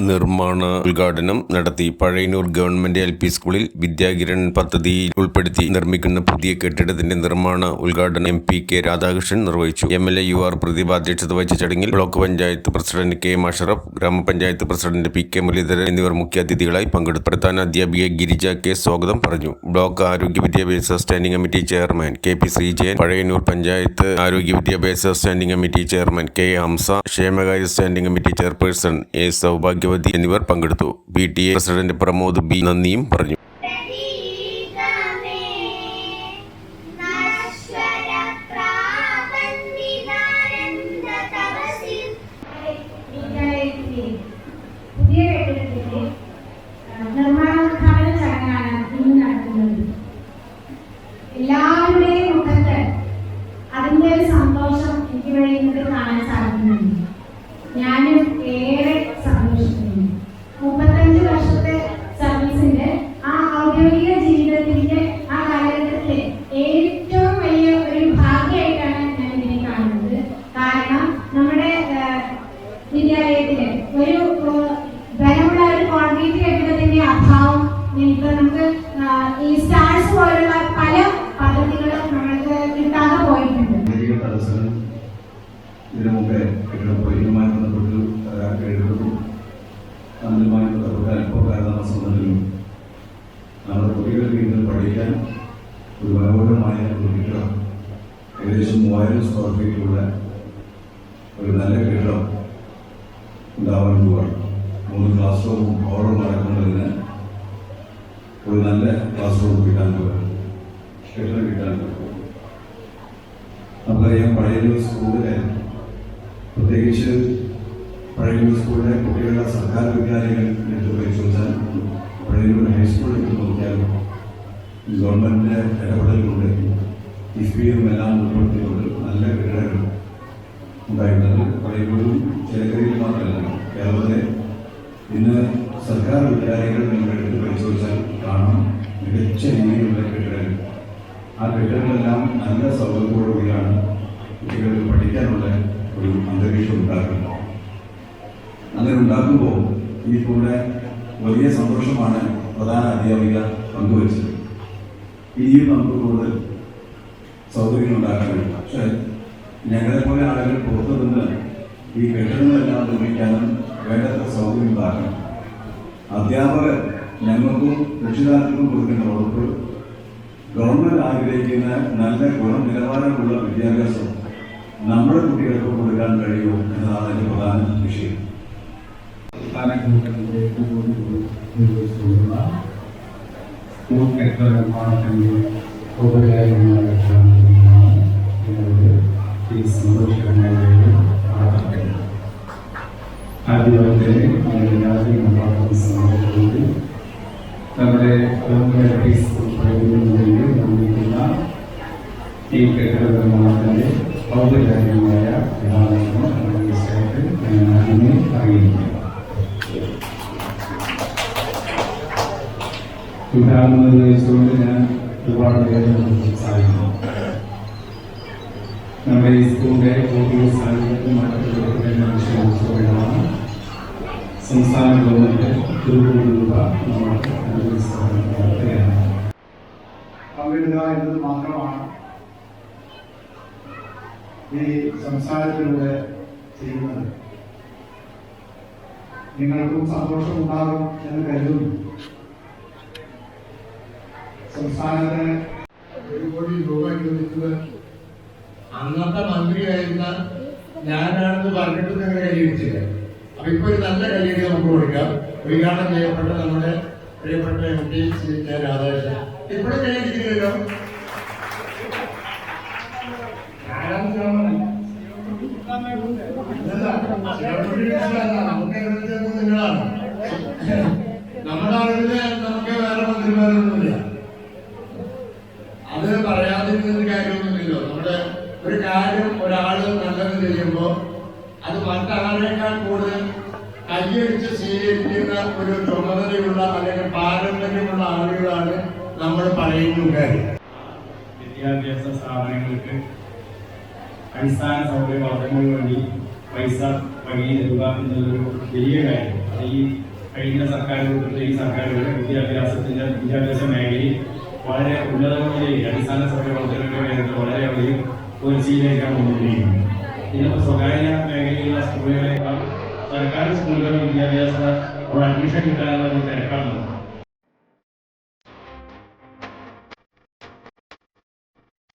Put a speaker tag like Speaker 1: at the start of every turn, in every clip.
Speaker 1: നിർമ്മാണ ഉദ്ഘാടനം നടത്തി പഴയനൂർ ഗവൺമെന്റ് എൽ പി സ്കൂളിൽ വിദ്യാകിരൺ പദ്ധതിയിൽ ഉൾപ്പെടുത്തി നിർമ്മിക്കുന്ന പുതിയ കെട്ടിടത്തിന്റെ നിർമ്മാണ ഉദ്ഘാടനം എം പി കെ രാധാകൃഷ്ണൻ നിർവഹിച്ചു. M L A U R Prathibha അധ്യക്ഷത വഹിച്ച ചടങ്ങിൽ block panchayat president K Musharaf ഗ്രാമപഞ്ചായത്ത് പ്രസിഡന്റ് പി കെ മുരളീധരൻ എന്നിവർ മുഖ്യാതിഥികളായി പങ്കെടുത്തു. പ്രധാന അധ്യാപിക ഗിരിജ കെ സ്വാഗതം പറഞ്ഞു. ബ്ലോക്ക് ആരോഗ്യ വിദ്യാഭ്യാസ standing committee chairman K P Sreejayan Pazhayannur panchayat ആരോഗ്യ വിദ്യാഭ്യാസ standing committee chairman K Hamsa ക്ഷേമകാര്യ standing committee chairperson A Soubhagyavathi എന്നിവർ പങ്കെടുത്തു. P T A president Pramod B നന്ദിയും പറഞ്ഞു.
Speaker 2: ബന്ധപ്പെട്ട അല്പ കാലതാമസം ഉണ്ടെങ്കിലും നമ്മുടെ കുട്ടികൾ വീണ്ടും പഠിക്കാൻ ഒരു മനോഹരമായ ഒരു കെട്ടിടം ഏകദേശം മൂവായിരം സ്ക്വയർ ഫീറ്റുള്ള ഒരു നല്ല കെട്ടിടം ഉണ്ടാവാൻ പോവാണ്. മൂന്ന് ക്ലാസ് റൂമും ഹോളും നടക്കുന്നതിന് ഒരു നല്ല ക്ലാസ് റൂം കിട്ടാൻ പോകും കെട്ടിടം കിട്ടാൻ പോകും നമുക്കറിയാം പഴയ സ്കൂളിലെ പ്രത്യേകിച്ച് പഴയൊരു സ്കൂളിലെ കുട്ടികളുടെ സർക്കാർ വിദ്യാലയങ്ങൾ എടുത്ത് പരിശോധിച്ചാൽ പഴയൂർ ഹൈസ്കൂൾ എടുത്ത് നോക്കിയാൽ ഗവൺമെന്റിന്റെ ഇടപെടലുകൊണ്ട് ഇഫ്ബിയും എല്ലാം ഉൾപ്പെടുത്തിക്കൊണ്ട് നല്ല കെട്ടിടങ്ങൾ ഉണ്ടായിട്ടുണ്ട് പഴയൂരും ചേലക്കരയിൽ മാത്രമല്ല. കേരളത്തിലെ ഇന്ന് സർക്കാർ വിദ്യാലയങ്ങൾ നിങ്ങൾ എടുത്ത് പരിശോധിച്ചാൽ കാണാം. മികച്ച രീതിയിലുള്ള കെട്ടിടങ്ങൾ. ആ കെട്ടിടങ്ങളെല്ലാം നല്ല സൗകര്യത്തോടുകൂടിയാണ് കുട്ടികൾക്ക് പഠിക്കാനുള്ള ഒരു അന്തരീക്ഷം ഉണ്ടാക്കുന്നത്. അങ്ങനെ ഉണ്ടാക്കുമ്പോൾ ഈ കൂടെ വലിയ സന്തോഷമാണ് പ്രധാന അധ്യാപിക പങ്കുവച്ചത്. ഇനിയും നമുക്ക് കൂടുതൽ സൗകര്യങ്ങൾ ഉണ്ടാക്കാൻ കഴിയും. പക്ഷേ ഞങ്ങളെ പോലെ ആളുകൾ പുറത്തു നിന്ന് ഈ കെട്ടിടങ്ങളെല്ലാം നിർമ്മിക്കാനും വേണ്ടത്ര സൗകര്യം ഉണ്ടാക്കണം. അധ്യാപകർ ഞങ്ങൾക്കും രക്ഷിതാക്കൾക്കും കൊടുക്കുന്ന വകുപ്പ് ഗവൺമെന്റ് ആഗ്രഹിക്കുന്ന നല്ല ഗുണ നിലവാരമുള്ള വിദ്യാഭ്യാസം നമ്മുടെ കുട്ടികൾക്ക് കൊടുക്കാൻ കഴിയുമോ എന്നതാണ് എന്റെ പ്രധാന വിഷയം.
Speaker 3: എന്നോട് ഈ സന്തോഷകരമായ വേളയിൽ നടത്തപ്പെടുന്നു ആദ്യമായി തന്നെ നമ്മുടെ രാജ്യം നിർമ്മാണത്തിന് സമയത്തുകൊണ്ട് നമ്മുടെ ഉദാഹരണം നിർവഹിച്ചുകൊണ്ട് ഞാൻ ഒരുപാട് പേരെ സംസാരിക്കുന്നു. നമ്മുടെ ഈ സ്കൂളിന്റെ മാറ്റപ്പെടുത്തുന്നതിനെ വിഷയിച്ചുകൊണ്ടാണ് സംസ്ഥാന ഗവൺമെന്റ് ഒരു കോടി രൂപ നമ്മൾക്ക് അനുവദിക്കുകയാണ്
Speaker 4: പങ്കിടുക എന്നത് മാത്രമാണ്. ഈ സംസാരത്തിലൂടെ ചെയ്യുന്നത്. നിങ്ങൾക്കും സന്തോഷമുണ്ടാകും എന്ന് കരുതുന്നു. സംസ്ഥാനത്തിന് ഒരു കോടി രൂപ ചോദിച്ചത്
Speaker 5: അന്നത്തെ മന്ത്രിയായിരുന്ന ഞാനാണെന്ന് പറഞ്ഞിട്ട് നിങ്ങൾ കൈയടിച്ചില്ല അപ്പൊ ഇപ്പൊ ഒരു നല്ല കൈയടി നമുക്ക് കൊടുക്കാം. ഉദ്ഘാടനം ചെയ്യപ്പെട്ട നമ്മുടെ പ്രിയപ്പെട്ട M P Shri K Radhakrishnan. ഇപ്പോഴും കൈയടിക്കുന്നില്ലല്ലോ നമ്മളാണെങ്കിൽ നമുക്ക് വേറെ മന്ത്രിമാരൊന്നുമില്ല അത് പറയാതിരുന്നത് കാര്യമൊന്നുമില്ലല്ലോ നമ്മുടെ ഒരു കാര്യം ഒരാൾ നല്ലത് ചെയ്യുമ്പോൾ അത് മറ്റാളേക്കാൾ കൂടുതൽ കൈയടിച്ച് സ്വീകരിക്കുന്ന ഒരു ചുമതലയുള്ള അല്ലെങ്കിൽ പാരമ്പര്യമുള്ള ആളുകളാണ് നമ്മൾ പറയുന്നത്
Speaker 3: വിദ്യാഭ്യാസ സ്ഥാപനങ്ങൾക്ക് അടിസ്ഥാന സൗകര്യ വർദ്ധനവിന് വേണ്ടി പൈസ വഴി നൽകുക എന്നുള്ളൊരു വലിയ കാര്യം.
Speaker 6: ഈ കഴിഞ്ഞ സർക്കാരുകളുടെ ഈ സർക്കാരുകളുടെ വിദ്യാഭ്യാസത്തിന്റെ വിദ്യാഭ്യാസ മേഖലയിൽ വളരെ ഉന്നതമായ അടിസ്ഥാന സൗകര്യ സൗകര്യങ്ങളുടെ കാര്യത്തിൽ വളരെ വലിയ ഉയർച്ചയിലേക്കാണ് മുന്നിരിക്കുന്നത് ഇന്നിപ്പോൾ സ്വകാര്യ മേഖലയിലുള്ള സ്കൂളുകളെക്കാൾ സർക്കാർ സ്കൂളുകളുടെ വിദ്യാഭ്യാസ ഒരു അഡ്മിഷൻ കിട്ടാനുള്ള ഒരു തിരക്കാണ്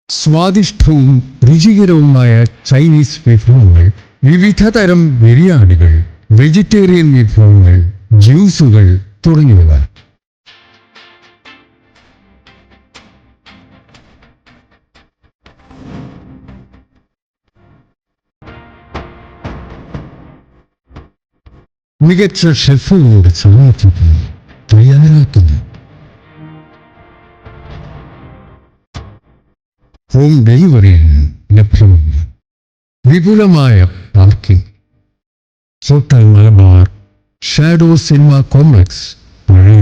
Speaker 7: സ്വാദിഷ്ടവും രുചികരവുമായ ചൈനീസ് വിഭവങ്ങൾ വിവിധ തരം ബിരിയാണികൾ വെജിറ്റേറിയൻ വിഭവങ്ങൾ ജ്യൂസുകൾ തുടങ്ങിയവ. മികച്ച ഷെഫുകളുടെ സാന്നിധ്യത്തിൽ തയ്യാറാക്കുന്നു. ഹോം ഡെലിവറിയിൽ ലഭ്യമാണ്. വിപുലമായ parking hotel Malabar shadow cinema complex പഴയ